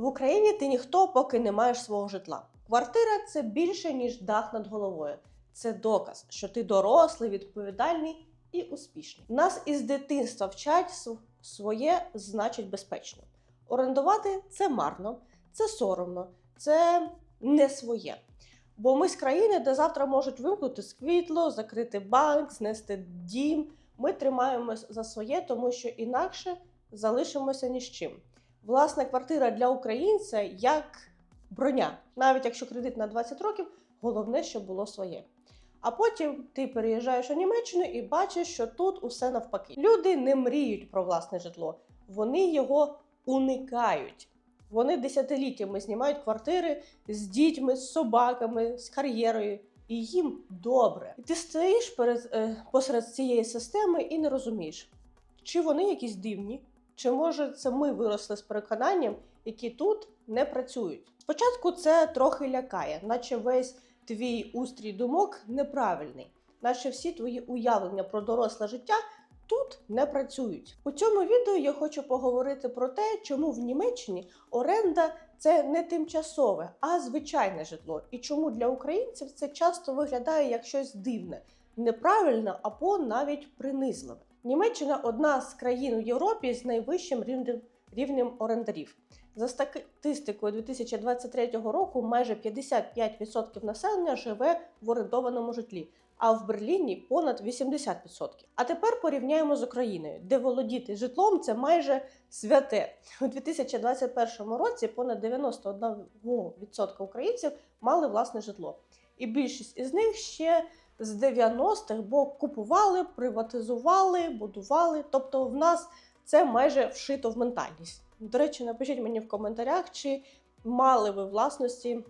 В Україні ти ніхто, поки не маєш свого житла. Квартира це більше, ніж дах над головою. Це доказ, що ти дорослий, відповідальний і успішний. Нас із дитинства вчать своє значить безпечно. Орендувати це марно, це соромно, це не своє. Бо ми з країни, де завтра можуть вимкнути світло, закрити банк, знести дім. Ми тримаємось за своє, тому що інакше залишимося ні з чим. Власна квартира для українця як броня. Навіть якщо кредит на 20 років, головне, щоб було своє. А потім ти переїжджаєш у Німеччину і бачиш, що тут усе навпаки. Люди не мріють про власне житло, вони його уникають. Вони десятиліттями знімають квартири з дітьми, з собаками, з кар'єрою, і їм добре. І ти стоїш перед, е, посеред цієї системи і не розумієш, чи вони якісь дивні, чи може це ми виросли з переконанням, які тут не працюють. Спочатку це трохи лякає, наче весь твій устрій думок неправильний, наче всі твої уявлення про доросле життя тут не працюють. У цьому відео я хочу поговорити про те, чому в Німеччині оренда це не тимчасове, а звичайне житло, і чому для українців це часто виглядає як щось дивне, неправильне або навіть принизливе. Німеччина одна з країн у Європі з найвищим рівнем, рівнем орендарів. За статистикою 2023 року майже 55% населення живе в орендованому житлі, а в Берліні понад 80%. А тепер порівняємо з Україною, де володіти житлом це майже святе. У 2021 році понад 91% українців мали власне житло. І більшість із них ще з 90-х, бо купували, приватизували, будували. Тобто в нас це майже вшито в ментальність. До речі, напишіть мені в коментарях, чи мали ви власності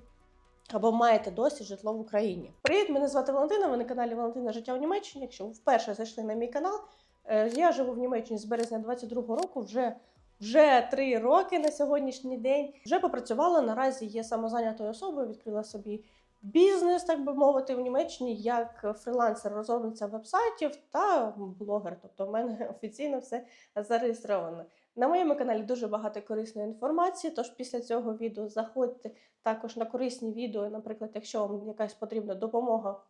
або маєте досі житло в Україні. Привіт, мене звати Валентина. Ви на каналі Валентина Життя у Німеччині. Якщо ви вперше зайшли на мій канал, е, я живу в Німеччині з березня 22-го року. Вже вже три роки на сьогоднішній день. Вже попрацювала. Наразі є самозайнятою особою, відкрила собі бізнес, так би мовити, в Німеччині як фрілансер, розробниця вебсайтів та блогер. Тобто, в мене офіційно все зареєстровано. На моєму каналі дуже багато корисної інформації. Тож після цього відео заходьте також на корисні відео. Наприклад, якщо вам якась потрібна допомога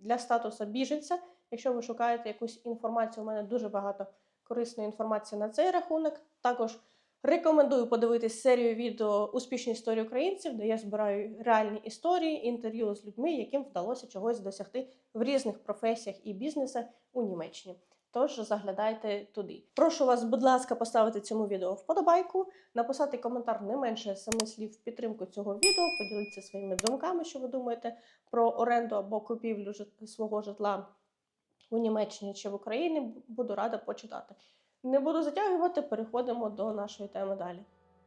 для статусу біженця, якщо ви шукаєте якусь інформацію, у мене дуже багато корисної інформації на цей рахунок. Також рекомендую подивитись серію відео Успішні історії українців, де я збираю реальні історії, інтерв'ю з людьми, яким вдалося чогось досягти в різних професіях і бізнесах у Німеччині. Тож заглядайте туди. Прошу вас, будь ласка, поставити цьому відео вподобайку, написати коментар не менше семи слів в підтримку цього відео, поділитися своїми думками, що ви думаєте про оренду або купівлю свого житла у Німеччині чи в Україні. Буду рада почитати. Не буду затягувати, переходимо до нашої теми далі.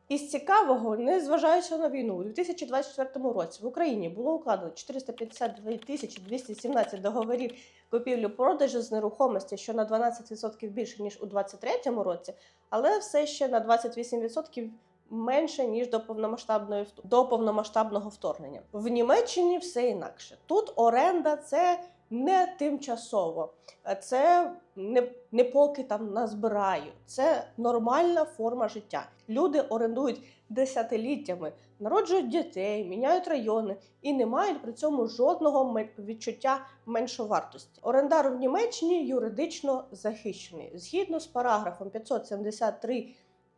Із цікавого, незважаючи на війну, у 2024 році в Україні було укладено 452 тисячі 217 договорів купівлі-продажу з нерухомості, що на 12% більше ніж у 2023 році, але все ще на 28% менше ніж до повномасштабної до повномасштабного вторгнення. В Німеччині все інакше. Тут оренда це не тимчасово, це не, не поки там назбираю. Це нормальна форма життя. Люди орендують десятиліттями, народжують дітей, міняють райони і не мають при цьому жодного відчуття меншовартості. Орендар в Німеччині юридично захищений. Згідно з параграфом 573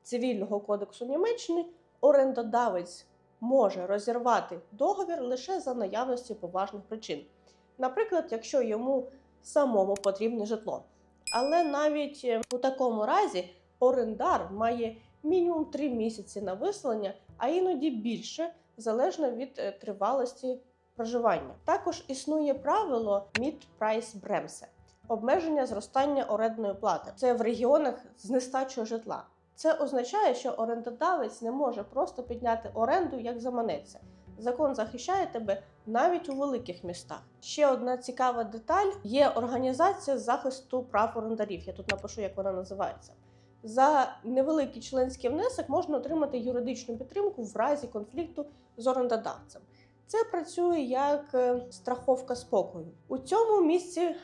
Цивільного кодексу Німеччини, орендодавець може розірвати договір лише за наявності поважних причин. Наприклад, якщо йому самому потрібне житло. Але навіть е, у такому разі орендар має мінімум 3 місяці на виселення, а іноді більше, залежно від е, тривалості проживання. Також існує правило Mietpreisbremse – обмеження зростання орендної плати. Це в регіонах з нестачою житла. Це означає, що орендодавець не може просто підняти оренду як заманеться. Закон захищає тебе навіть у великих містах. Ще одна цікава деталь є організація захисту прав орендарів. Я тут напишу, як вона називається. За невеликий членський внесок можна отримати юридичну підтримку в разі конфлікту з орендодавцем. Це працює як е, страховка спокою. У цьому місці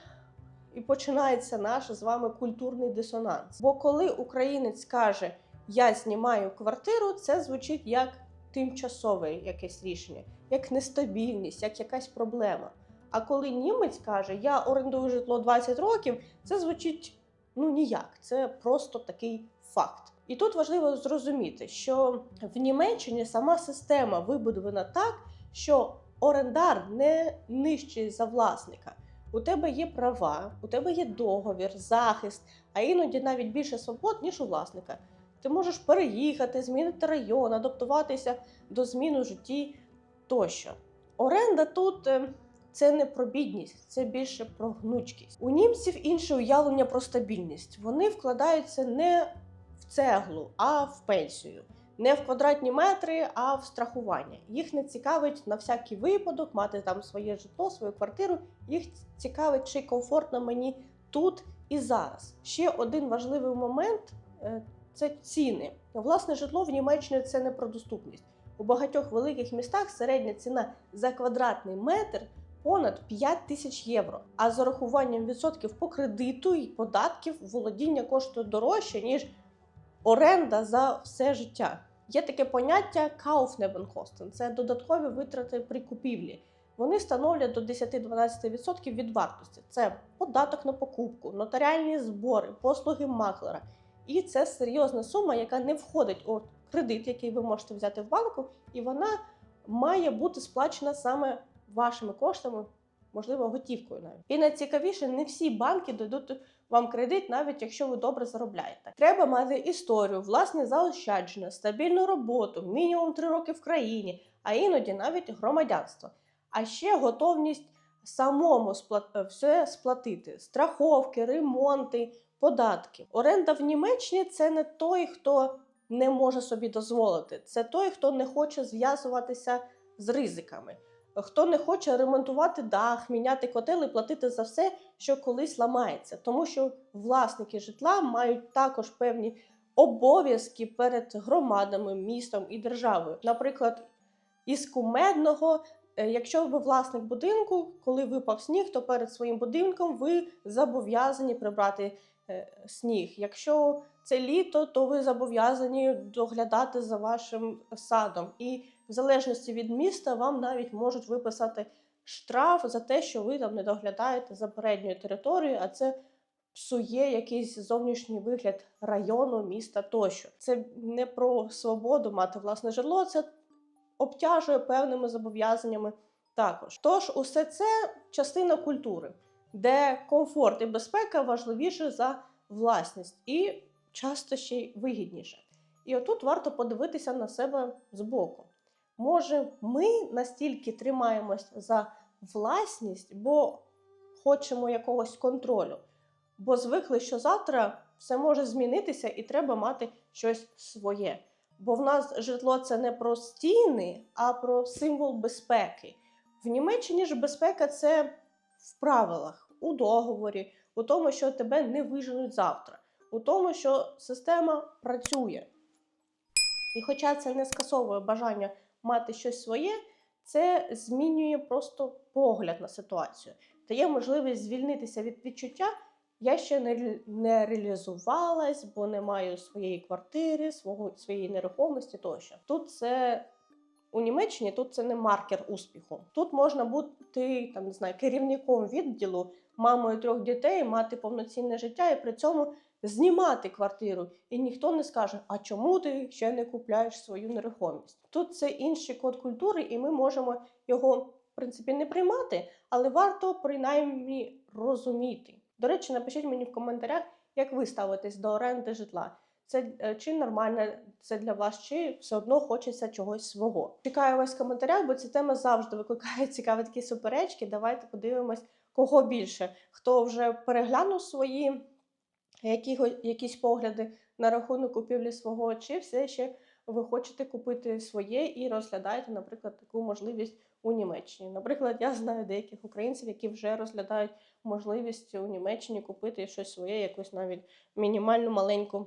і починається наш з вами культурний дисонанс. Бо коли українець каже я знімаю квартиру, це звучить як тимчасове якесь рішення, як нестабільність, як якась проблема. А коли німець каже, я орендую житло 20 років, це звучить ну ніяк, це просто такий факт. І тут важливо зрозуміти, що в Німеччині сама система вибудована так, що орендар не нижчий за власника. У тебе є права, у тебе є договір, захист, а іноді навіть більше свобод, ніж у власника. Ти можеш переїхати, змінити район, адаптуватися до змін у житті тощо. Оренда тут е, це не про бідність, це більше про гнучкість. У німців інше уявлення про стабільність. Вони вкладаються не в цеглу, а в пенсію. Не в квадратні метри, а в страхування. Їх не цікавить на всякий випадок мати там своє житло, свою квартиру. Їх цікавить, чи комфортно мені тут і зараз. Ще один важливий момент е, це ціни. Власне житло в Німеччині це не про доступність. У багатьох великих містах середня ціна за квадратний метр понад 5 тисяч євро. А з урахуванням відсотків по кредиту і податків володіння коштує дорожче, ніж оренда за все життя. Є таке поняття Kaufnebenkosten – це додаткові витрати при купівлі. Вони становлять до 10-12% від вартості. Це податок на покупку, нотаріальні збори, послуги маклера. І це серйозна сума, яка не входить у кредит, який ви можете взяти в банку, і вона має бути сплачена саме вашими коштами, можливо, готівкою навіть. І найцікавіше, не всі банки дадуть вам кредит, навіть якщо ви добре заробляєте. Треба мати історію, власне заощадження, стабільну роботу, мінімум 3 роки в країні, а іноді навіть громадянство. А ще готовність самому спла- все сплатити: страховки, ремонти, податки. Оренда в Німеччині це не той, хто не може собі дозволити. Це той, хто не хоче зв'язуватися з ризиками, хто не хоче ремонтувати дах, міняти котел і платити за все, що колись ламається. Тому що власники житла мають також певні обов'язки перед громадами, містом і державою. Наприклад, із кумедного. Е, Якщо ви власник будинку, коли випав сніг, то перед своїм будинком ви зобов'язані прибрати е, сніг. Якщо це літо, то ви зобов'язані доглядати за вашим садом. І в залежності від міста вам навіть можуть виписати штраф за те, що ви там не доглядаєте за передньою територією, а це псує якийсь зовнішній вигляд району, міста тощо. Це не про свободу мати власне житло, це обтяжує певними зобов'язаннями також. Тож, усе це частина культури, де комфорт і безпека важливіше за власність і часто ще й вигідніше. І отут варто подивитися на себе збоку. Може, ми настільки тримаємось за власність, бо хочемо якогось контролю, бо звикли, що завтра все може змінитися і треба мати щось своє. Бо в нас житло це не про стіни, а про символ безпеки. В Німеччині ж безпека це в правилах, у договорі, у тому, що тебе не виженуть завтра, у тому, що система працює. І хоча це не скасовує бажання мати щось своє, це змінює просто погляд на ситуацію, дає можливість звільнитися від відчуття. Я ще не, не реалізувалась, бо не маю своєї квартири, свого, своєї нерухомості тощо. Тут це у Німеччині тут це не маркер успіху. Тут можна бути там, не знаю, керівником відділу, мамою трьох дітей, мати повноцінне життя і при цьому знімати квартиру. І ніхто не скаже, а чому ти ще не купляєш свою нерухомість? Тут це інший код культури, і ми можемо його в принципі не приймати, але варто принаймні розуміти. До речі, напишіть мені в коментарях, як ви ставитесь до оренди житла. Це е, чи нормально це для вас, чи все одно хочеться чогось свого. Чекаю вас в коментарях, бо ця тема завжди викликає цікаві такі суперечки. Давайте подивимось, кого більше, хто вже переглянув свої якіго- якісь погляди на рахунок купівлі свого, чи все ще ви хочете купити своє і розглядаєте, наприклад, таку можливість у Німеччині. Наприклад, я знаю деяких українців, які вже розглядають можливість у Німеччині купити щось своє, якусь навіть мінімальну маленьку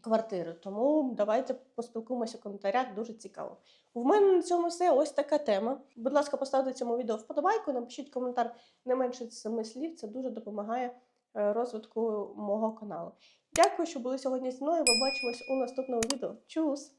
квартиру. Тому давайте поспілкуємося в коментарях, дуже цікаво. В мене на цьому все. Ось така тема. Будь ласка, поставте цьому відео вподобайку, напишіть коментар не менше семи слів. Це дуже допомагає е, розвитку мого каналу. Дякую, що були сьогодні зі мною. Побачимось у наступному відео. Чус!